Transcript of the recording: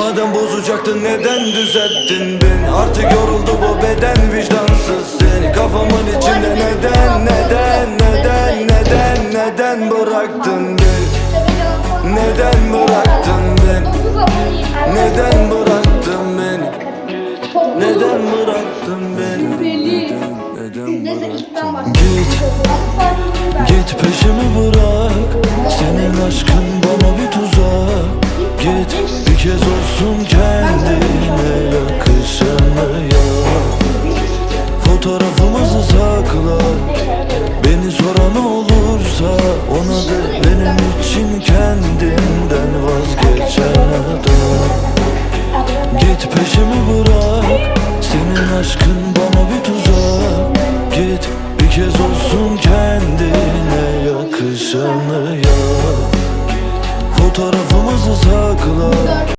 Madem bozacaktın neden düzelttin beni? Artık yoruldu bu beden vicdansız seni. Kafamın içinde neden neden neden neden neden bıraktın beni? Neden bıraktın beni? Neden bıraktın beni? Neden bıraktın beni? Neden, bıraktın? Git. Git peşimi bırak. Senin aşkın Herkes olsun kendine yakışanı Fotoğrafımızı sakla. Beni soran olursa ona da benim için kendinden vazgeçen adam. Git peşimi bırak. Senin aşkın bana bir tuzak. Git bir kez olsun kendine yakışanı. Yolumuz uzaklar